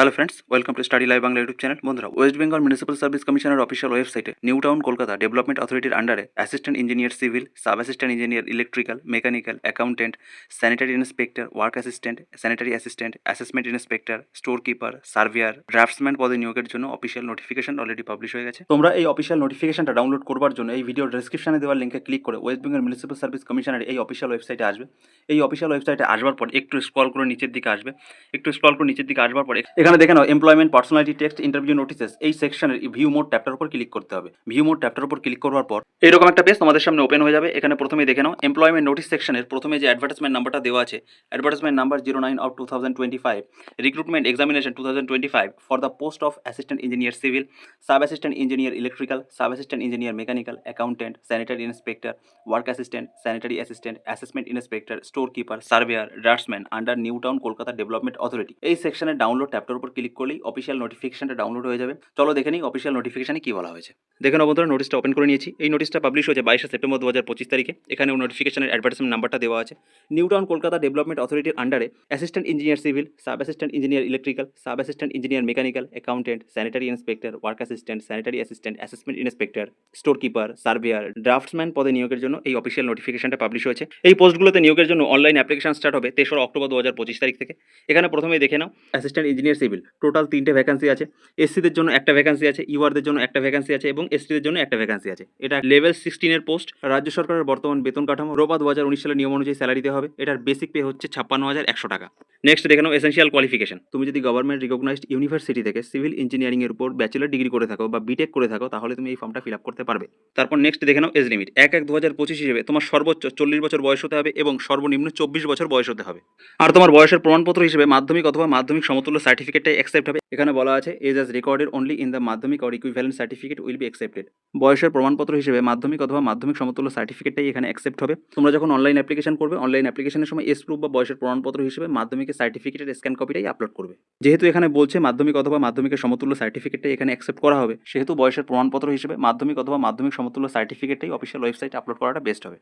Hello friends welcome to study live Bangla YouTube channel বন্ধুরা West Bengal municipal service কমিশনের official ওয়েবসাইটে New Town Kolkata development অথরিটির আন্ডারে assistant engineer civil sub assistant engineer electrical mechanical accountant sanitary inspector work assistant sanitary assistant assessment inspector store keeper surveyor draftsman পদে নিয়োগের জন্য official notification already publish হয়ে গেছে। তোমরা এই অফিসিয়াল নোটিফিকেশনটা ডাউনলোড করবার জন্য এই ভিডিও ডেসক্রিপশনে দেওয়ার লিঙ্কে ক্লিক করে ওয়েস্ট বেঙ্গল মিউনিসিপাল সার্ভিস কমিশনের এই অফিসিয়াল ওয়েবসাইটে আসবে। এই অফিসিয়াল ওয়েবসাইটে আসবার পর একটু স্ক্রল করে নিচের দিকে আসবে। একটু স্ক্রল করে নিচের দিকে আসবার পরে এখানে দেখে নাও employment personality text interview notices এই সেকশনের ভিউ মোড ট্যাপটার উপর ক্লিক করতে হবে। ভিউ মোড ট্যাপটার উপর ক্লিক করার পর এরকম একটা পেজ তোমাদের সামনে ওপেন হয়ে যাবে। এখানে প্রথমে দেখে নাও এমপ্লয়মেন্ট নোটিস সেকশনের প্রথমে যে অ্যাডভার্টাইজমেন্ট নাম্বারটা দেওয়া আছে advertisement number zero nine of two thousand twenty five recruitment examination two thousand twenty five for the post of assistant engineer civil sub assistant engineer electrical sub assistant engineer mechanical accountant sanitary inspector work assistant sanitary assistant assessment inspector store keeper surveyor draftsman under New Town Kolkata development authority এই সেকশনে download ট্যাপটার উপর click করলেই official নোটিফিকেশনটা download হয়ে যাবে। চলো দেখে নিই অফিসিয়াল নোটিফিকেশনে কি বলা হয়েছে। দেখে নাও বন্ধুরা নোটিশটা ওপেন করে নিয়েছি। এই নোটিশটা পাবলিশ হয়েছে বাইশে সেপ্টেম্বর দু হাজার পঁচিশ তারিখে। এখানে নোটিফিকেশনের অ্যাডভার্টাইজমেন্ট নাম্বারটা দেওয়া আছে। নিউ টাউন কলকাতা ডেভেলপমেন্ট অথরিটির আন্ডারে assistant engineer civil sub assistant engineer electrical sub assistant engineer mechanical accountant sanitary inspector work assistant sanitary assistant assessment inspector store keeper surveyor draftsman পদে নিয়োগের জন্য এই অফিসিয়াল নোটিফিকেশনটা পাবলিশ হয়েছে। এই পোস্টগুলোতে নিয়োগের জন্য অনলাইন অ্যাপ্লিকেশন স্টার্ট হবে তেসরা অক্টোবর দু হাজার পঁচিশ তারিখ থেকে। এখানে প্রথমে দেখে নাও অ্যাসিস্ট্যান্ট ইঞ্জিনিয়ার সিভিল টোটাল তিনটে ভ্যাকান্সি আছে। এসসিদের জন্য একটা ভ্যাকান্সি আছে ইউআরদের জন্য একটা ভ্যাকান্সি আছে এবং এসটিদের জন্য একটা ভ্যাকান্সি আছে। এটা লেভেল সিক্সটিনের পোস্ট রাজ্য সরকারের বর্তমান বেতন কাঠামো। রোবা দু হাজার উনিশ সালের নিয়ম অনুযায়ী স্যালারি দেওয়া হবে। এটার বেসিক পে হচ্ছে ছাপ্পান্ন হাজার একশো টাকা। নেক্সট দেখে নাও এসেন্সিয়াল কোয়ালিফিকেশন তুমি যদি গভর্নমেন্ট রিকগনাইজড ইউনিভার্সিটি থেকে সিভিল ইঞ্জিনিয়ারিং এর উপর ব্যাচেলার ডিগ্রি করে থাকো বা বিটেক করে থাকো, তাহলে তুমি এই ফর্মটা ফিল আপ করতে পারবে। তারপর নেক্সট দেখে নাও এজ লিমিট এক এক দু হাজার পঁচিশ হিসেবে তোমার সর্বোচ্চ চল্লিশ বছর বয়স হতে হবে এবং সর্বনিম্ন চব্বিশ বছর বয়স হতে হবে। আর তোমার বয়সের প্রমাণপত্র হিসেবে মাধ্যমিক অথবা মাধ্যমিক সমতুল্য সার্টিফিকেটটাই অ্যাকসেপ্ট হবে। এখানে বলা আছে age as recorded only in the Madhyamik or equivalent certificate will be accepted বয়সের প্রমাণপত্র হিসেবে মাধ্যমিক অথবা মাধ্যমিক সমতুল্য সার্টিফিকেটটাই এখানে অ্যাকসেপ্ট হবে। তোমরা যখন অনলাইন অ্যাপ্লিকেশন করবে অনলাইন অ্যাপ্লিকেশনের সময় এস প্রুফ বা বয়সের প্রমাণপত্র হিসেবে মাধ্যমিকের সার্টিফিকেটের স্ক্যান কপিটাই আপলোড করবে। যেহেতু এখানে বলছে মাধ্যমিক অথবা মাধ্যমিকের সমতুল্য সার্টিফিকেটটাই এখানে অ্যাকসেপ্ট করা হবে, সেহেতু বয়সের প্রমাণপত্র হিসেবে মাধ্যমিক অথবা মাধ্যমিক সমতুল্য সার্টিফিকেটটাই অফিসিয়াল ওয়েবসাইট আপলোড করাটা বেস্ট হবে।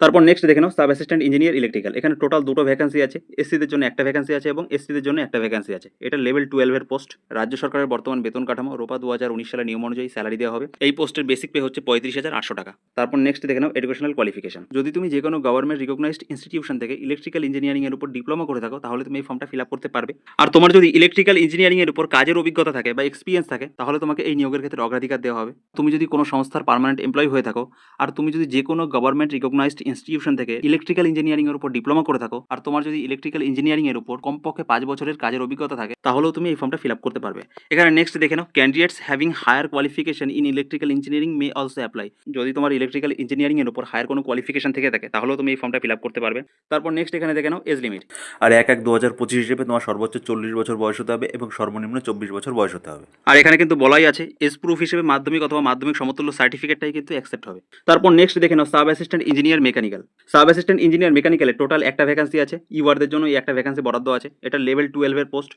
তারপর নেক্সট দেখে নাও সাব অ্যাসিস্ট্যান্ট ইঞ্জিনিয়ার ইলেকট্রিক্যাল এখানে টোটাল দুটো ভ্যাকান্সি আছে। এসসিদের জন্য একটা ভ্যাকান্সি আছে এবং এসসিদের জন্য একটা ভ্যাকান্সি আছে। এটা লেভেল টুয়েলভের পোস্ট। রাজ্য সরকারের বর্তমান বেতন কাঠামো, রোপা দু হাজার উনিশ সালের নিয়ম অনুযায়ী স্যালারি দেওয়া হবে। এই পোস্টের বেসিক পে হচ্ছে পঁয়ত্রিশ হাজার আটশো টাকা। তারপর নেক্সট দেখে নাও এডুকেশনাল কোয়ালিফিকেশন যদি তুমি যে কোনো গভর্নমেন্ট রিকগনাইজড ইনস্টিটিউশন থেকে ইলেকট্রিক্যাল ইঞ্জিনিয়ারিং এর উপর ডিপ্লোমা করে থাকো, তাহলে তুমি এই ফর্মটা ফিল আপ করতে পারবে। আর তোমার যদি ইলেকট্রিক্যাল ইঞ্জিনিয়ারিং এর উপর কাজের অভিজ্ঞতা থাকে বা এক্সপিরিয়েন্স থাকে, তাহলে তোমাকে এই নিয়োগের ক্ষেত্রে অগ্রাধিকার দেওয়া হবে। তুমি যদি কোনো সংস্থার পার্মানেন্ট এমপ্লয় হয়ে থাকো, আর তুমি যদি যে কোনো গভর্নমেন্ট রিকগনাইজড ইনস্টিটিউশন থেকে ইলেকট্রিক্যাল ইঞ্জিনিয়ারিং এর উপর ডিপ্লোমা করে থাকো, আর তোমার যদি ইলেকট্রিক্যাল ইঞ্জিনিয়ারিং এর উপর কমপক্ষে পাঁচ বছরের কাজের অভিজ্ঞতা থাকে তাহলেও তুমি এই ফর্মটা ফিল আপ করতে পারবে। এখানে নেক্সট দেখে নাও candidates having higher qualification in electrical engineering may also apply যদি তোমার ইলেকট্রিক্যাল ইঞ্জিনিয়ারিং এর উপর হায়ার কোনো কোয়ালিফিকেশন থেকে থাকে তাহলেও তুমি এই ফর্মটা ফিল আপ করতে পারবে। তারপর নেক্সট এখানে দেখে নাও এজ লিমিট আর এক এক দু হাজার পঁচিশ হিসেবে তোমার সর্বোচ্চ চল্লিশ বছর বয়স হতে হবে এবং সর্বনিম্ন চব্বিশ বছর বয়স হতে হবে। আর এখানে কিন্তু বলাই আছে এস প্রুফ হিসেবে মাধ্যমিক অথবা মাধ্যমিক সমতুল্য সার্টিফিকেটটাই কিন্তু অ্যাকসেপ্ট হবে। তারপর নেক্সট দেখে নাও sub assistant engineer mechanical sub assistant engineer মেকানিক্যালে total একটা ভ্যাকান্সি আছে ইউআরদের জন্য এই একটা ভ্যাকান্সি বরাদ্দ আছে। এটা লেভেল টুয়েলভের পোস্ট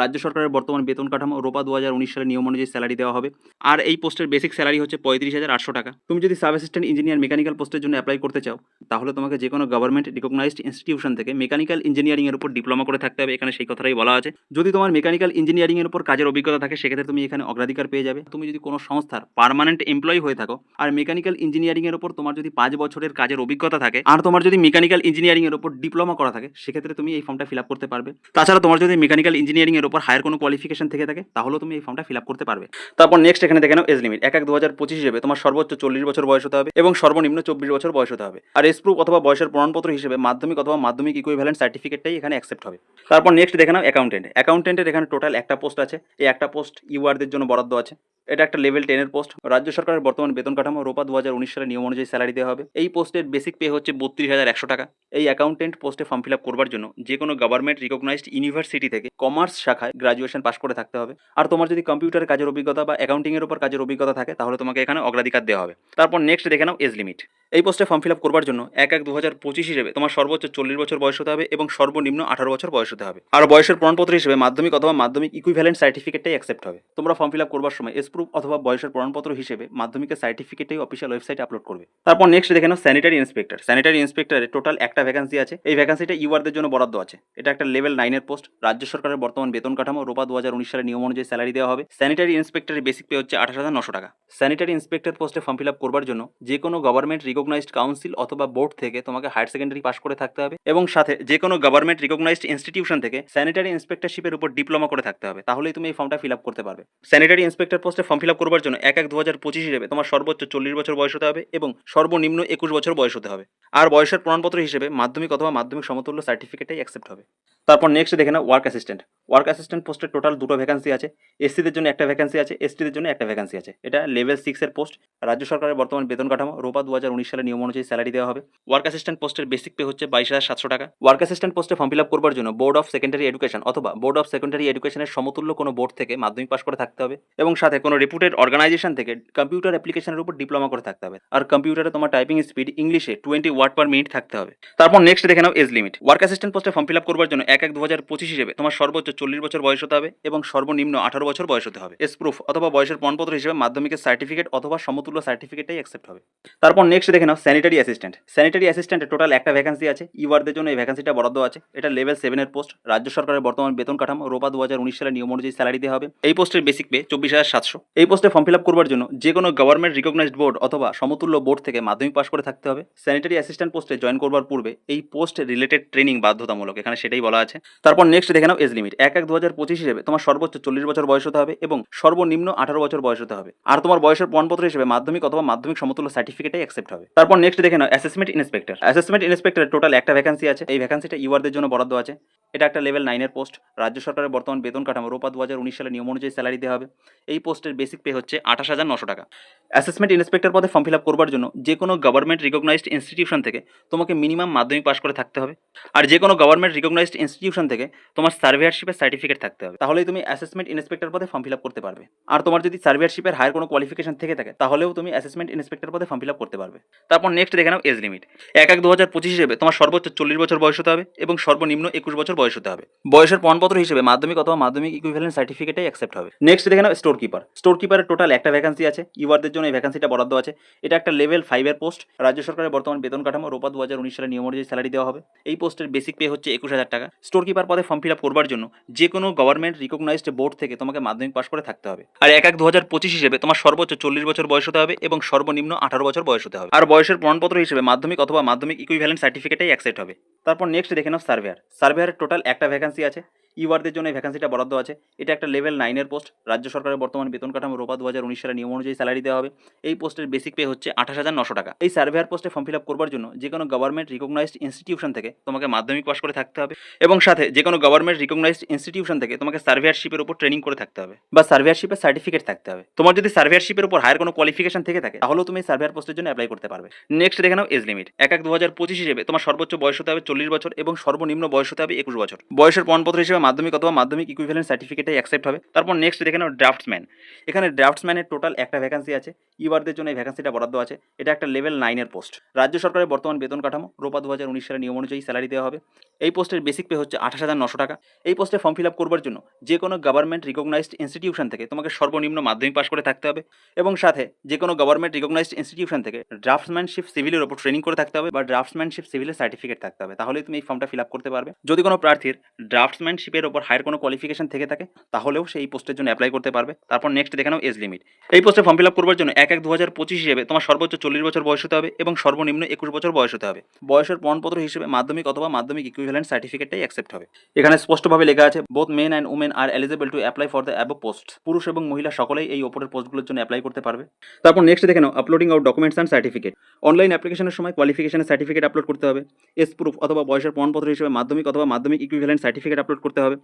রাজ্য সরকারের বর্তমান বেতন কাঠামো রোপা দু হাজার উনিশ সালে নিয়ম অনুযায়ী স্যালারি দেওয়া হবে। আর এই পোস্টের বেসিক স্যালারি হচ্ছে পঁয়ত্রিশ হাজার আটশো টাকা। তুমি যদি সাব অ্যাসিস্ট্যান্ট ইঞ্জিনিয়ার মেকানিক্যাল পোস্টের জন্য অ্যাপ্লাই করতে চাও, তাহলে তোমাকে যে কোনো গভর্নমেন্ট রিকগনাইজড ইনস্টিটিউশন থেকে মেকানিক্যাল ইঞ্জিনিয়ারিং এর উপর ডিপ্লোমা করে থাকতে হবে, এখানে সেই কথাটাই বলা আছে। যদি তোমার মেকানিক্যাল ইঞ্জিনিয়ারিং এর উপর কাজের অভিজ্ঞতা থাকে, সেক্ষেত্রে তুমি এখানে অগ্রাধিকার পেয়ে যাবে। তুমি যদি কোনো সংস্থার পারমানেন্ট এমপ্লয়ি হয়ে থাকো, আর মেকানিক্যাল ইঞ্জিনিয়ারিং এর উপর তোমার যদি পাঁচ বছরের কাজের অভিজ্ঞতা থাকে, আর তোমার যদি মেকানিক্যাল ইঞ্জিনিয়ারিং এর উপর ডিপ্লোমা করা থাকে, সেক্ষেত্রে তুমি এই ফর্মটা ফিল আপ করতে পারবে। তাছাড়া তোমার যদি মেকানিক্যাল ইঞ্জিনিয়ারিং এর উপর হায়ার কোনো কোয়ালিফিকেশন থেকে থাকে, তাহলেও তুমি এই ফর্মটা ফিল আপ করতে পারবে। তারপর নেক্সট এখানে দেখে নাও এজ লিমিট এক এক দু হাজার পঁচিশ হিসেবে তোমার সর্বোচ্চ চল্লিশ বছর বয়স হতে হবে এবং সর্বনিম্ন চব্বিশ বছর বয়স হতে হবে। আর এসপ্রুফ অথবা বয়সের প্রমাণপত্র হিসেবে মাধ্যমিক অথবা মাধ্যমিক ইকুইভ্যালেন্ট সার্টিফিকেটটাই এখানে অ্যাকসেপ্ট হবে। তারপর নেক্সট দেখে নাও অ্যাকাউন্টেন্ট অ্যাকাউন্টেন্টের এখানে টোটাল একটা পোস্ট আছে। এই একটা পোস্ট ইউআরদের জন্য বরাদ্দ আছে। এটা একটা লেভেল টেনের পোস্ট রাজ্য সরকারের বর্তমান বেতন কাঠামো রোপা দু হাজার উনিশ সালে নিয়ম অনুযায়ী স্যালারি দেওয়া হবে। এই পোস্টের বেসিক পে হচ্ছে বত্রিশ হাজার একশো টাকা। এই অ্যাকাউন্টেন্ট পোস্টে ফর্ম ফিল আপ করবার জন্য যে কোনো গভর্নমেন্ট রিকগনাইজড ইউনিভার্সিটি থেকে কমার্স শাখায় গ্রাজুয়েশন পাস করে থাকতে হবে। আর তোমার যদি কম্পিউটার কাজের অভিজ্ঞতা বা অ্যাকাউন্টিং এর উপর কাজের অভিজ্ঞতা থাকে, তাহলে তোমাকে এখানে অগ্রাধিকার দেওয়া হবে। তারপর নেক্সট দেখে নাও এজ লিমিট এই পোস্টে ফর্ম ফিল আপ করবার জন্য এক এক দু হাজার পঁচিশ হিসেবে তোমার সর্বোচ্চ চল্লিশ বছর বয়স হতে হবে এবং সর্বনিম্ন আঠারো বছর বয়স হতে হবে। আর বয়সের প্রমাণপত্র হিসেবে মাধ্যমিক অথবা মাধ্যমিক ইকুইভ্যালেন্ট সার্টিফিকেটটাই অ্যাকসেপ্ট হবে। তোমরা ফর্ম ফিল আপ করবার সময় এস প্রুফ অথবা বয়সের প্রমাণপত্র হিসেবে মাধ্যমিকের সার্টিফিকেটই অফিসিয়াল ওয়েবসাইটে আপলোড করবে। তারপর নেক্সট দেখে নাও স্যানিটারি ইন্সপেক্টর স্যানিটারি ইন্সপেক্টরে টোটাল একটা ভ্যাকান্সি আছে। এই ভ্যাকান্সিটা ইউআরদের জন্য বরাদ্দ আছে। এটা একটা লেভেল নাইনের পোস্ট রাজ্য সরকারের বর্তমান বেতন কাঠামো রোপা দু হাজার উনিশ সালের নিয়ম অনুযায়ী স্যালারি দেওয়া হবে। স্যানিটারি ইন্সপেক্টরের বেসিক পে হচ্ছে আঠাশ হাজার নশো টাকা। স্যানিটারি ইন্সপেক্টর পোস্টে ফর্ম ফিল আপ করবার জন্য যে কোনো গভর্নমেন্ট রিকগনাইজড কাউন্সিল অথবা বোর্ড থেকে তোমাকে হায়ার সেকেন্ডারি পাস করে থাকতে হবে এবং সাথে যে কোনো গভর্নমেন্ট রিকগনাইজড ইনস্টিটিউশন থেকে স্যানিটারি ইন্সপেক্টরশিপের উপর ডিপ্লোমা করে থাকতে হবে। তাহলেই তুমি এই ফর্মটা ফিল আপ করতে পারবে। স্যানিটারি ইন্সপেক্টর পোস্টে ফর্ম ফিল আপ করবার জন্য এক এক দু হাজার পঁচিশ হিসেবে তোমার সর্বোচ্চ চল্লিশ বছর বয়স হতে হবে এবং সর্বনিম্ন একুশ বছর বয়স হতে হবে। আর বয়সের প্রমাণপত্র হিসেবে মাধ্যমিক অথবা মাধ্যমিক সমতুল্য সার্টিফিকেটাই অ্যাকসেপ্ট হবে। তারপর নেক্সট দেখে না ওয়ার্ক অ্যাসিস্ট্যান্ট ওয়ার্ক অ্যাসিস্ট্যান্ট পোস্টের টোটাল দুটো ভ্যাকান্সি আছে। এসসিদের জন্য একটা ভ্যাকান্সি আছে এসটিদের জন্য একটা ভ্যাকান্সি আছে। এটা লেভেল সিক্সের পোস্ট রাজ্য সরকারের বর্তমান বেতন কাঠামো, রোপা দু হাজার উনিশ সালে নিয়ম অনুযায়ী স্যালারি দেওয়া হবে। ওয়ার্ক অ্যাসিস্ট্যান্ট পোস্টের বেসিক পে হচ্ছে বাইশ হাজার সাতশো টাকা। ওয়ার্ক অ্যাসিস্ট্যান্ট পোস্টে ফর্ম ফিল আপ করবার জন্য বোর্ড অফ সেকেন্ডারি এডুকেশন অথবা বোর্ড অফ সেকেন্ডারি এডুকেশনের সমতুল্য কোনো বোর্ড থেকে মাধ্যমিক পাস করে থাকতে হবে এবং সাথে কোনো রেপুটেড অর্গানাইজেশন থেকে কম্পিউটার অ্যাপ্লিকেশনের উপর ডিপ্লোমা করে থাকতে হবে। আর কম্পিউটারে তোমার টাইপিং স্পিড ইংলিশে টোয়েন্টি ওয়ার্ড পার মিনিট থাকতে হবে। তারপর নেক্সট দেখে নাও এজ লিমিট ওয়ার্ক অ্যাসিস্ট্যান্ট পোস্টে ফর্ম ফিল আপ করবার জন্য এক এক এক দু হাজার পঁচিশ হিসেবে তোমার সর্বোচ্চ চল্লিশ বছর বয়স হতে হবে এবং সর্বনিম্ন আঠারো বছর বয়স হতে হবে। এস প্রুফ অথবা বয়সের প্রমাণপত্র হিসেবে মাধ্যমিকের সার্টিফিকেট অথবা সমতুল্য সার্টিফিকেটই অ্যাকসেপ্ট হবে। তারপর নেক্সট দেখে নাও স্যানিটারি অ্যাসিস্ট্যান্ট স্যানিটারি অ্যাসিস্ট্যান্টের টোটাল একটা ভ্যাকান্সি আছে। ইউআরদের জন্য এই ভ্যাকান্সিটা বরাদ্দ আছে। এটা লেভেল সেভেনের পোস্ট রাজ্য সরকারের বর্তমান বেতন কাঠামো রোপা দু হাজার উনিশ সালের নিয়ম অনুযায়ী স্যালারি দেওয়া হবে। এই পোস্টের বেসিক পে চব্বিশ হাজার সাতশো। এই পোস্টে ফর্ম ফিল আপ করবার জন্য যে কোনো গভর্নমেন্ট রিকগনাইজড বোর্ড অথবা সমতুল্য বোর্ড থেকে মাধ্যমিক পাশ করে থাকতে হবে। স্যানিটারি অ্যাসিস্ট্যান্ট পোস্টে জয়েন করবার পূর্বে এই পোস্ট রিলেটেড ট্রেনিং বাধ্যতামূলক। এখানে সেটাই বলা আছে। তারপর নেক্সট দেখে নাও এজ লিমিট এক এক দু হাজার পঁচিশ হিসেবে তোমার সর্বোচ্চ চল্লিশ বছর বয়স হতে হবে এবং সর্বনিম্ন আঠারো বছর বয়স হতে হবে। আর তোমার বয়সের প্রমাণপত্র হিসেবে মাধ্যমিক অথবা মাধ্যমিক সমতুল্য সার্টিফিকেটাই অ্যাকসেপ্ট হবে। তারপর নেক্সট দেখে নাও assessment inspector assessment inspector total একটা ভ্যাকান্সি আছে। এই ভ্যাকান্সিটা ইউআরদের জন্য বরাদ্দ আছে। এটা একটা লেভেল নাইনের পোস্ট রাজ্য সরকারের বর্তমান বেতন কাঠামো রোপা দু হাজার উনিশ সালে নিয়ম অনুযায়ী স্যালারি দেওয়া হবে। এই পোস্টের বেসিক পে হচ্ছে আঠাশ হাজার নশো টাকা। অ্যাসেসমেন্ট ইন্সপেক্টর পদে ফর্ম ফিল আপ করবার জন্য যে কোনো গভর্নমেন্ট রিকগনাইজড ইনস্টিটিউশন থেকে তোমাকে মিনিমাম মাধ্যমিক পাস করে থাকতে হবে। আর যে কোনো গভর্নমেন্ট রিকগনাইজড ইনস্টিটিউশন থেকে তোমার সার্ভেয়ারশিপের সার্টিফিকেট থাকতে হবে। তাহলেই তুমি অ্যাসেসমেন্ট ইন্সপেক্টর পদে ফর্ম ফিল আপ করতে পারবে। আর তোমার যদি সার্ভেয়ারশিপের হায়ার কোনো কোয়ালিফিকেশন থেকে থাকে, তাহলেও তুমি অ্যাসেসমেন্ট ইন্সপেক্টর পদে ফর্ম ফিল আপ করতে পারবে। তারপর নেক্সট দেখে নাও এজ লিমিট এক এক দু হাজার পঁচিশ হিসেবে তোমার সর্বোচ্চ চল্লিশ বছর বয়স হতে হবে এবং সর্বনিম্ন একুশ বছর বয়স হতে হবে। বয়সের প্রমাণপত্র হিসেবে মাধ্যমিক অথবা মাধ্যমিক ইকুইভ্যালেন্ট সার্টিফিকেটাই অ্যাকসেপ্ট হবে। নেক্সট দেখে নাও স্টোর কিপার স্টোর কিপারের টোটাল একটা ভ্যাকান্সি আছে। ইউআরদের জন্য এই ভ্যাকান্সিটা বরাদ্দ আছে। এটা একটা লেভেল ফাইভের পোস্ট রাজ্য সরকারের বর্তমান বেতন কাঠামো রোপা দু হাজার উনিশ সালে নিয়ম অনুযায়ী স্যালারি দেওয়া হবে। এই পোস্টের বেসিক পে হচ্ছে একুশ হাজার টাকা। স্টোর কিপার পদে ফর্ম ফিল আপ করবার জন্য যে কোনো গভর্নমেন্ট রিকগনাইজড বোর্ড থেকে তোমাকে মাধ্যমিক পাশ করে থাকতে হবে। আর এক এক দু হাজার পঁচিশ হিসেবে তোমার সর্বোচ্চ চল্লিশ বছর বয়স হতে হবে এবং সর্বনিম্ন আঠারো বছর বয়স হতে হবে। আর বয়সের প্রমাণপত্র হিসেবে মাধ্যমিক অথবা মাধ্যমিক ইকুইভ্যালেন্ট সার্টিফিকেটাই অ্যাকসেপ্ট হবে। তারপর নেক্সট দেখে নাও সার্ভেয়ার সার্ভেয়ারের টোটাল একটা ভ্যাকান্সি আছে। ইউআরদের জন্য ভ্যাকান্সিটা বরাদ্দ আছে। এটা একটা লেভেল নাইনের পোস্ট রাজ্য সরকারের বর্তমান বেতন কাঠামো রোপা দু হাজার উনিশ সালের নিয়ম অনুযায়ী স্যালারি দেওয়া হবে। এই পোস্টের বেসিক পে হচ্ছে আঠাশ হাজার নশো টাকা। এই সার্ভেয়ার পোস্টে ফর্ম ফিল আপ করবার জন্য যে কোনো গভর্নমেন্ট রিকগনাইজড ইনস্টিটিউশন থেকে তোমাকে মাধ্যমিক পাস করে থাকতে হবে এবং সাথে যে কোনো গভর্নমেন্ট রিকগনাইজড ইনস্টিটিউশন থেকে তোমাকে সার্ভেয়ারশিপের উপর ট্রেনিং করে থাকতে হবে বা সার্ভেয়ারশিপের সার্টিফিকেট থাকতে হবে। তোমার যদি সার্ভেয়ারশিপের উপর হায়ার কোনো কোয়ালিফিকেশন থেকে থাকে, তাহলেও তুমি সার্ভেয়ার পোস্টের জন্য অ্যাপ্লাই করতে পারবে। নেক্সট দেখে নাও এজ লিমিট এক এক দু হাজার পঁচিশ হিসেবে তোমার সর্বোচ্চ বয়স হতে হবে চল্লিশ বছর এবং সর্বনিম্ন বয়স হতে হবে একুশ বছর। বয়সের প্রমাণপত্র হিসেবে মাধ্যমিক অথবা মাধ্যমিক ইকুইভ্যালেন্ট সার্টিফিকেটাই অ্যাকসেপ্ট হবে। তারপর নেক্সট দেখে নাও ড্রাফটসম্যান এখানে ড্রাফটসম্যানের টোটাল একটা ভ্যাকান্সি আছে। ইউআরদের জন্য এই ভ্যাকান্সিটা বরাদ্দ আছে। এটা একটা লেভেল নাইনের পোস্ট রাজ্য সরকারের বর্তমান বেতন কাঠামো, রোপা দু হাজার উনিশ সালের নিয়ম অনুযায়ী স্যালারি দেওয়া হবে। এই পোস্টের বেসিক পে হচ্ছে আঠাশ হাজার নশো টাকা। এই পোস্টে ফর্ম ফিল আপ করবার জন্য যে কোনো গভর্নমেন্ট রিকগনাইজড ইনস্টিটিউশন থেকে তোমাকে সর্বনিম্ন মাধ্যমিক পাস করে থাকতে হবে এবং সাথে যে কোনো গভর্নমেন্ট রিকগনাইজড ইনস্টিটিউশন থেকে ড্রাফটসম্যানশিপ সিভিলের উপর ট্রেনিং করে থাকতে হবে বা ড্রাফটসম্যানশিপ সিভিলের সার্টিফিকেট থাকতে হবে। তাহলেই তুমি এই ফর্মটা ফিল আপ করতে পারবে। যদি কোনো প্রার্থীর ড্রাফটসম্যানশিপের উপর হায়ার কোনো কোয়ালিফিকেশন থেকে থাকে, তাহলেও সেই পোস্টের জন্য অ্যাপ্লাই করতে পারবে। তারপর নেক্সট দেখে নাও এজ লিমিট এই পোস্টে ফর্ম ফিল আপ করবার জন্য এক এক দু হাজার পঁচিশ হিসেবে তোমার সর্বোচ্চ চল্লিশ বছর বয়স হতে হবে এবং সর্বনিম্ন একুশ বছর বয়স হতে হবে। বয়সের প্রমাণপত্র হিসেবে মাধ্যমিক অথবা মাধ্যমিক ইকুইভ্যালেন্ট সার্টিফিকেটটাই অ্যাকসেপ্ট হবে। এখানে স্পষ্টভাবে লেখা আছে both men and women are eligible to apply for the above post পুরুষ এবং মহিলা সকলেই এই ওপরের পোস্টগুলোর জন্য অ্যাপ্লাই করতে পারবে। তারপর নেক্সট দেখে নাও uploading out documents and certificate online অ্যাপ্লিকেশনের সময় কোয়ালিফিকেশনের সার্টিফিকেট আপলোড করতে হবে। এস প্রুফ অথবা বয়সের প্রমাণপত্র হিসেবে মাধ্যমিক অথবা মাধ্যমিক ইকুইভ্যালেন্ট সার্টিফিকেট আপলোড করতে হবে।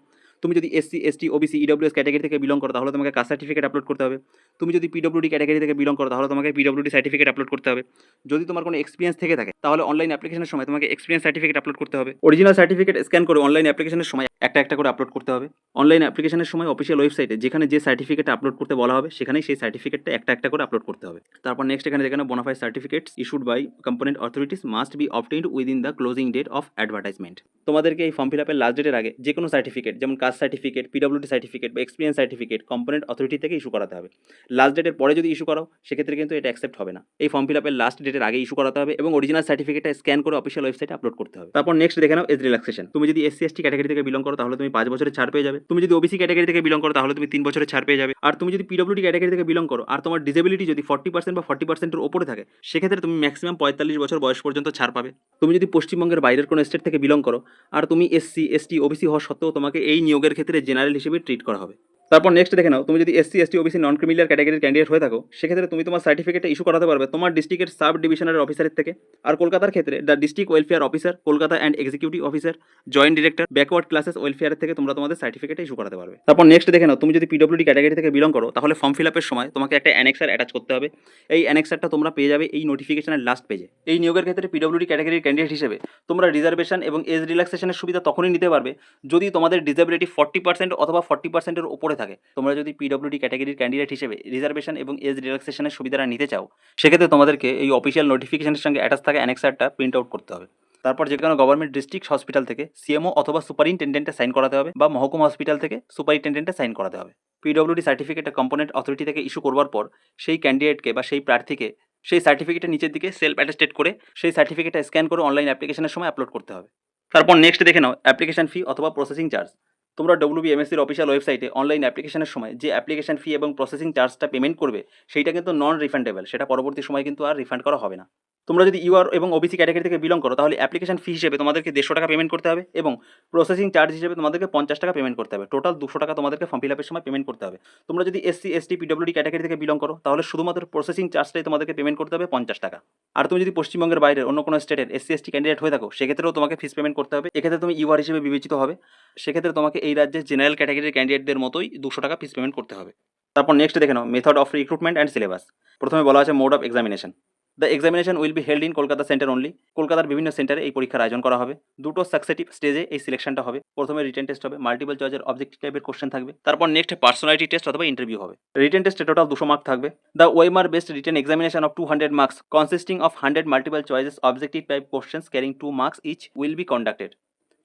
তুমি যদি SC ST OBC EWS category থেকে বিলং করো, তাহলে তোমাকে কাস্ট সার্টিফিকেট আপলোড করতে হবে। তুমি যদি পিডব্লিউডি ক্যাটাগরি থেকে বিলং করো, তাহলে তোমাকে পিডব্লিউডি সার্টিফিকেট আপলোড করতে হবে। যদি তোমার কোনো এক্সপিরিয়েন্স থেকে থাকে, তাহলে অনলাইন অ্যাপ্লিকেশনের সময় তোমাকে এক্সপিরিয়েন্স সার্টিফিকেট আপলোড করতে হবে। অরিজিনাল সার্টিফিকেট স্ক্যান করে অনলাইন অ্যাপ্লিকেশনের সময় একটা একটা করে আপলোড করতে হবে। অনলাইন অ্যাপ্লিকেশনের সময় অফিসিয়াল ওয়েবসাইটে যেখানে যে সার্টিফিকেট আপলোড করতে বলা হবে, সেখানেই সেই সার্টিফিকেটটা একটা একটা করে আপলোড করতে হবে। তারপর নেক্সট এখানে যেখানে bonafide certificates issued by component authorities must be obtained within the closing date of advertisement তোমাদেরকে এই ফর্ম ফিল আপের লাস্ট ডেটের আগে যে কোনো সার্টিফিকেট যেমন কাস্ট সার্টিফিকেট পিডব্লিউডি সার্টিফিকেট বা এক্সপিরিয়েন্স সার্টিফিকেট কম্পোনেন্ট অথরিটি থেকে ইস্যু করাতে হবে। লাস্ট ডেটের পরে যদি ইস্যু করাও, সেক্ষেত্রে কিন্তু এটা অ্যাকসেপ্ট হবে না। এই ফর্ম ফিল আপের লাস্ট ডেটের আগে ইস্যু করাতে হবে এবং অরিজিনাল সার্টিফিকেটটা স্ক্যান করে অফিসিয়াল ওয়েবসাইটে আপলোড করতে হবে। তারপর নেক্সট দেখে নাও এজ রিল্যাক্সেশন তুমি যদি এসসি এসটি ক্যাটাগরি থেকে বিলং করো, তাহলে তুমি পাঁচ বছরের ছাড় পেয়ে যাবে। তুমি যদি ওবিসি ক্যাটাগরি থেকে বিলং করো, তাহলে তুমি তিন বছরের ছাড় পেয়ে যাবে। আর তুমি যদি পিডব্লিউডি ক্যাটাগরি থেকে বিলং করো, আর তোমার ডিসেবিলিটি যদি ফর্টি পার্সেন্ট বা ফর্টি পার্সেন্টের ওপরে থাকে, সেক্ষেত্রে তুমি ম্যাক্সিমাম পঁয়তাল্লিশ বছর বয়স পর্যন্ত ছাড় পাবে। তুমি যদি পশ্চিমবঙ্গের বাইরের কোনো স্টেট থেকে বিলং করো, আর তুমি এসসি এসটি ওবিসি হওয়া সত্ত্বেও তোমাকে এই নিয়োগের ক্ষেত্রে জেনারেল হিসেবে ট্রিট করা হবে। তারপর নেক্সট দেখে নাও, তুমি যদি SC ST OBC non criminal ক্যাটাগরির ক্যান্ডিডেট হয়ে থাকো, সেক্ষেত্রে তুমি তোমার সার্টিফিকেটটা ইস্যু করাতে পারবে তোমার ডিস্ট্রিক্টের সাব ডিভিশনের অফিসারের থেকে। আর কলকাতার ক্ষেত্রে the district welfare officer Kolkata and executive officer joint director backward classes ওয়েলফেয়ারের থেকে তোমরা তোমাদের সার্টিফিকেট ইস্যু করাতে পারবে। তারপর নেক্সট দেখে নাও, তুমি যদি পিডব্লিউডি ক্যাটাগরি থেকে বিলং করো, তাহলে ফর্ম ফিল আপের সময় তোমাকে একটা অ্যানেক্সার অ্যাটাচ করতে হবে। এই অ্যানেক্সারটা তোমরা পেয়ে যাবে এই নোটিফিকেশনের লাস্ট পেজে এই নিয়োগের ক্ষেত্রে পিডব্লিউডি ক্যাটাগরির ক্যান্ডিডেট হিসেবে তোমরা রিজার্ভেশন এবং এজ রিল্যাক্সেশনের সুবিধা তখনই নিতে পারবে যদি তোমাদের ডিসেবিলিটি ফর্টি পার্সেন্ট অথবা ফর্টি পার্সেন্টের উপরে থাকে। তোমরা যদি পিডব্লিউডি ক্যাটাগরির ক্যান্ডিডেট হিসেবে রিজার্ভেশন এবং এজ রিল্যাক্সেশনের সুবিধাটা নিতে চাও, সেক্ষেত্রে তোমাদেরকে এই অফিসিয়াল নোটিফিকেশনের সঙ্গে অ্যাটাচ থাকা অ্যানেক্সারটা প্রিন্ট আউট করতে হবে। তারপর যে কোনো গভর্নমেন্ট ডিস্ট্রিক্ট হসপিটাল থেকে সিএমও অথবা সুপারিনটেন্ডেন্টে সাইন করাতে হবে বা মহকুমা হসপিটাল থেকে সুপারিনটেন্ডেন্টে সাইন করাতে হবে। পিডব্লিউডি সার্টিফিকেটটা কম্পোনেন্ট অথরিটি থেকে ইস্যু করবার পর সেই ক্যান্ডিডেটকে বা সেই প্রার্থীকে সেই সার্টিফিকেটের নিচের দিকে সেলফ অ্যাটেস্টেড করে সেই সার্টিফিকেটটা স্ক্যান করে অনলাইন অ্যাপ্লিকেশনের সময় আপলোড করতে হবে। তারপর নেক্সট দেখে নাও অ্যাপ্লিকেশন ফি অথবা প্রসেসিং চার্জ তোমরা ডব্লিউবিএমএসির অফিসিয়াল ওয়েবসাইটে অনলাইন অ্যাপ্লিকেশনের সময় যে অ্যাপ্লিকেশন ফি এবং প্রসেসিং চার্জটা পেমেন্ট করবে, সেইটা কিন্তু নন রিফান্ডেবল সেটা পরবর্তী সময় কিন্তু আর রিফান্ড করা হবে না। তোমরা যদি ইউআর এবং ওবিসি ক্যাটাগরি থেকে বিলং করো, তাহলে অ্যাপ্লিকেশন ফি হিসেবে তোমাদেরকে দেড়শো টাকা পেমেন্ট করতে হবে এবং প্রসেসিং চার্জ হিসেবে তোমাদেরকে পঞ্চাশ টাকা পেমেন্ট করতে হবে। টোটাল দুশো টাকা তোমাদেরকে ফর্ম ফিল আপের সময় পেমেন্ট করতে হবে। তোমরা যদি এসসি এসটি পিডব্লিউডি ক্যাটাগরি থেকে বিলং করো, তাহলে শুধুমাত্র প্রসেসিং চার্জটাই তোমাদেরকে পেমেন্ট করতে হবে পঞ্চাশ টাকা। আর তুমি যদি পশ্চিমবঙ্গের বাইরের অন্য কোনো স্টেটের এসসি এসটি ক্যান্ডিডেট হয়ে থাকো, সেক্ষেত্রেও তোমাকে ফিস পেমেন্ট করতে হবে। এক্ষেত্রে তুমি ইউআর হিসেবে বিবেচিত হবে। সেক্ষেত্রে তোমাকে এই রাজ্যের জেনারেল ক্যাটাগরির ক্যান্ডিডেটদের মতোই দুশো টাকা ফিস পেমেন্ট করতে হবে। তারপর নেক্সট দেখে নাও method of recruitment and syllabus প্রথমে বলা আছে mode of examination the examination will be held in Kolkata centre only কলকাতার বিভিন্ন সেন্টারে এই পরীক্ষার আয়োজন করা হবে। দুটো সাকসেটিভ স্টেজে এই সিলেকশনটা হবে। প্রথমে রিটেন টেস্ট হবে মাল্টিপল চয়েসের অবজেক্টিভ টাইপের কোশ্চেন থাকবে। তারপর নেক্সট পার্সোনালিটি টেস্ট অথবা ইন্টারভিউ হবে। রিটেন টেস্টে টোটাল দুশো মার্ক থাকবে। The OMR based written examination of two hundred marks consisting of hundred multiple choices objective type questions carrying two marks each will be conducted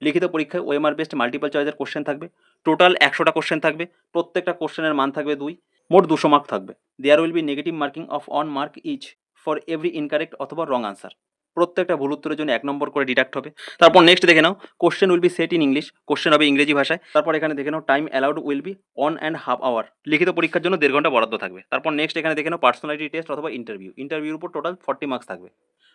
লিখিত পরীক্ষায় OMR based multiple চয়েসের question থাকবে। Total একশোটা question থাকবে। প্রত্যেকটা কোশ্চেনের মান থাকবে দুই। মোট দুশো মার্ক থাকবে। There will be negative marking of one mark each for every incorrect অথবা রং আনসার প্রত্যেকটা ভুল উত্তরের জন্য এক নম্বর করে ডিডাক্ট হবে। তারপর নেক্সট দেখে নাও question will be set in English question হবে ইংরেজি ভাষায়। তারপর এখানে দেখে নাও time allowed will be one and half hour লিখিত পরীক্ষার জন্য দেড় ঘণ্টা বরাদ্দ থাকবে। তারপর নেক্সট এখানে দেখে নাও পার্সোনালিটি টেস্ট অথবা ইন্টারভিউ ইন্টারভিউর উপর টোটাল ফর্টি মার্কস থাকবে।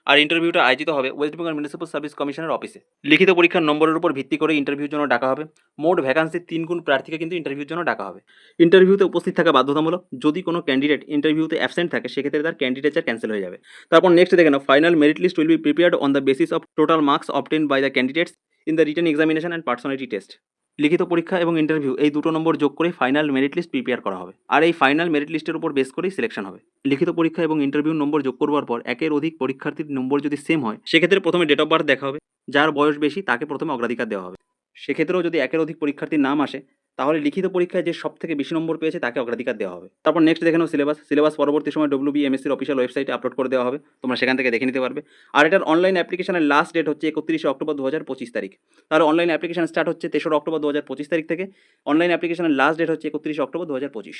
আর ইন্টারভিউটা আয়োজিত হবে ওয়েস্ট বেঙ্গল মিউনিসিপ্যাল সার্ভিস কমিশনের অফিসে লিখিত পরীক্ষার নম্বরের উপর ভিত্তি করে ইন্টারভিউর জন্য ডাকা হবে। মোট ভ্যাকান্সির তিন গুণ প্রার্থীকে কিন্তু ইন্টারভিউর জন্য ডাকা হবে। ইন্টারভিউতে উপস্থিত থাকা বাধ্যতামূলক যদি কোনো ক্যান্ডিডেট ইন্টারভিউতে অ্যাবসেন্ট থাকে, সেক্ষেত্রে তার ক্যান্ডিডেচার ক্যান্সেল হয়ে যাবে। তারপর নেক্সট দেখে final merit list will be prepared on the basis of total marks obtained by the candidates in the written examination and personality test লিখিত পরীক্ষা এবং ইন্টারভিউ এই দুটো নম্বর যোগ করে ফাইনাল মেরিট লিস্ট প্রিপেয়ার করা হবে। আর এই ফাইনাল মেরিট লিস্টের উপর বেস করেই সিলেকশন হবে। লিখিত পরীক্ষা এবং ইন্টারভিউ নম্বর যোগ করবার পর একের অধিক পরীক্ষার্থীর নম্বর যদি সেম হয়, সেক্ষেত্রে প্রথমে ডেট অফ বার্থ দেখা হবে। যার বয়স বেশি, তাকে প্রথমে অগ্রাধিকার দেওয়া হবে। সেক্ষেত্রেও যদি একের অধিক পরীক্ষার্থীর নাম আসে তাহলে লিখিত পরীক্ষায় যে সব থেকে বেশি নম্বর পেয়েছে তাকে অগ্রাধিকার দেওয়া হবে। তারপর নেক্সট দেখে নাও সিলেবাস সিলেবাস পরবর্তী সময় ডব্লিউ বি এমএসসির অফিসিয়াল ওয়েবসাইটে আপলোড করে দেওয়া হবে। তোমরা সেখান থেকে দেখে নিতে পারবে। আর এটার অনলাইন অ্যাপ্লিকেশনের লাস্ট ডেট হচ্ছে একত্রিশে অক্টোবর দু হাজার পঁচিশ তারিখ। তাহলে অনলাইন অ্যাপ্লিকেশন স্টার্ট হচ্ছে তেসরা অক্টোবর দু হাজার পঁচিশ তারিখ থেকে। অনলাইন অ্যাপ্লিকেশনের লাস্ট ডেট হচ্ছে একত্রিশে অক্টোবর দু হাজার পঁচিশ।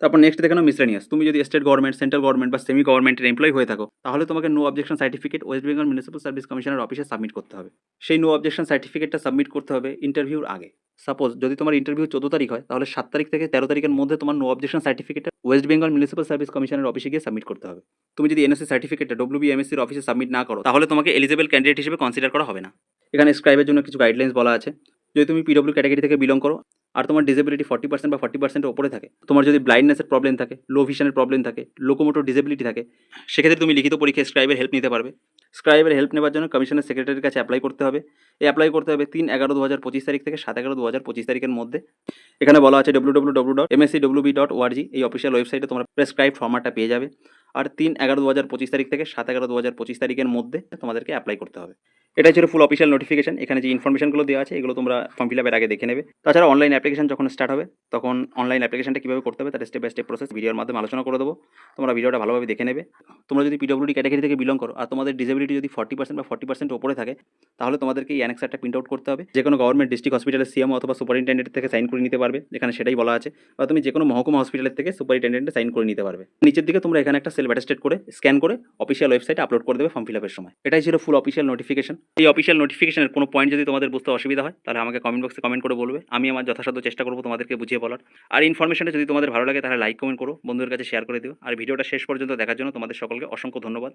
তারপর নেক্সট দেখানো মিসলেনিয়াস তুমি যদি স্টেট গভর্নমেন্ট সেন্ট্রাল গভর্নমেন্ট বা সেমি গভর্নমেন্টের এমপ্লয় হয়ে থাকো, তাহলে তোমাকে no objection certificate West Bengal municipal service কমিশনের অফিসে সাবমিট করতে হবে। সেই নো অবজেকশন সার্টিফিকেটটা সাবমিট করতে হবে ইন্টারভিউর আগে। সাপোজ যদি তোমার ইন্টারভিউ চোদ্দ তারিখ হয়, তাহলে সাত তারিখ থেকে তেরো তারিখের মধ্যে তোমার নো অবজেকশন সার্টিফিকেটটা ওয়েস্ট বেঙ্গল মিউনিসিপ্যাল সার্ভিস কমিশনের অফিসে গিয়ে সাবমিট করতে হবে। তুমি যদি এনএসসি সার্টিফিকেটটা ডব্লিউ বি এমএসসির অফিসে সাবমিট না করো, তাহলে তোমাকে এলিজেবল ক্যান্ডিডেট হিসেবে কনসিডার করা হবে না। এখানে স্ক্রাইবের জন্য কিছু গাইডলাইন্স বলা আছে। যদি তুমি পিডব্লিউ ক্যাটাগরি থেকে বিলং করো, আর তোমার ডিসেবিলিটি ফর্টি পার্সেন্ট বা ফর্টি পার্সেন্টের ওপরে থাকে, তোমার যদি ব্লাইন্ডনেসের প্রবলেম থাকে লো ভিশনের প্রবলেম থাকে লোকোমোটর ডিসেবিলিটি থাকে, সেক্ষেত্রে তুমি লিখিত পরীক্ষায় স্ক্রাইবের হেল্প নিতে পারবে। স্ক্রাইবের হেল্প নেওয়ার জন্য কমিশনের সেক্রেটারির কাছে অ্যাপ্লাই করতে হবে। এই অ্যাপ্লাই করতে হবে তিন এগারো দু হাজার পঁচিশ তারিখ থেকে সাত এগারো দু হাজার পঁচিশ তারিখের মধ্যে। এখানে বলা আছে W W W dot MSC W B dot ORG এই অফিসিয়াল ওয়েবসাইটে তোমরা প্রেসক্রাইব ফর্মাটটা পেয়ে যাবে। আর তিন এগারো দু হাজার পঁচিশ তারিখ থেকে সাত এগারো দু হাজার পঁচিশ তারিখের মধ্যে তোমাদেরকে অ্যাপ্লাই করতে হবে। এটাই ছিল ফুল অফিসিয়াল নোটিফিকেশন এখানে যে ইনফরমেশনগুলো দেওয়া আছে, এগুলো তোমরা ফর্ম ফিল আপের আগে দেখে নেবে। তাছাড়া অনলাইন অ্যাপ্লিকেশন যখন স্টার্ট হবে, তখন অনলাইন অ্যাপ্লিকেশনটা কীভাবে করতে হবে তার স্টেপ বাই স্টেপ প্রসেস ভিডিওর মাধ্যমে আলোচনা করে দেবো। তোমরা ভিডিওটা ভালোভাবে দেখে নেবে। তোমরা যদি পিডব্লিউডি ক্যাটাগরি থেকে বিলং করো, আর তোমাদের ডিসেবিলিটি যদি ফর্টি পার্সেন্ট বা ফর্টি পার্সেন্ট ওপরে থাকে, তাহলে তোমাদেরকে এই অ্যানেক্সারটা প্রিন্ট আউট করতে হবে। যে কোনো গভর্নমেন্ট ডিস্ট্রিক্ট হসপিটালের সিএম অথবা সুপারিনটেন্ডেন্ট থেকে সাইন করে নিতে পারবে। এখানে সেটাই বলা আছে। বা তুমি যে কোনো মহকুমা হসপিটালের থেকে সুপারিনটেন্ডেন্টে সাইন করে নিতে পারবে। নিচের দিকে তোমরা এখানে একটা সেলফ স্টেট করে স্ক্যান করে অফিসিয়াল ওয়েবসাইটে আপলোড করে দেবে ফর্ম ফিল আপের সময়। এটাই ছিল ফুল অফিসিয়াল নোটিফিকেশন এই অফিসিয়াল নোটিফিকেশনের কোনো পয়েন্ট যদি তোমাদের বুঝতে অসুবিধা হয়, তাহলে আমাকে কমেন্ট বক্সে কমেন্ট করে বলবে। আমি আমার যথাসাধ্য চেষ্টা করব তোমাদেরকে বুঝিয়ে বলার। আর ইনফরমেশনটা যদি তোমাদের ভালো লাগে, তাহলে লাইক কমেন্ট করো, বন্ধুদের কাছে শেয়ার করে দিও। আর ভিডিওটা শেষ পর্যন্ত দেখার জন্য তোমাদের সকলকে অসংখ্য ধন্যবাদ।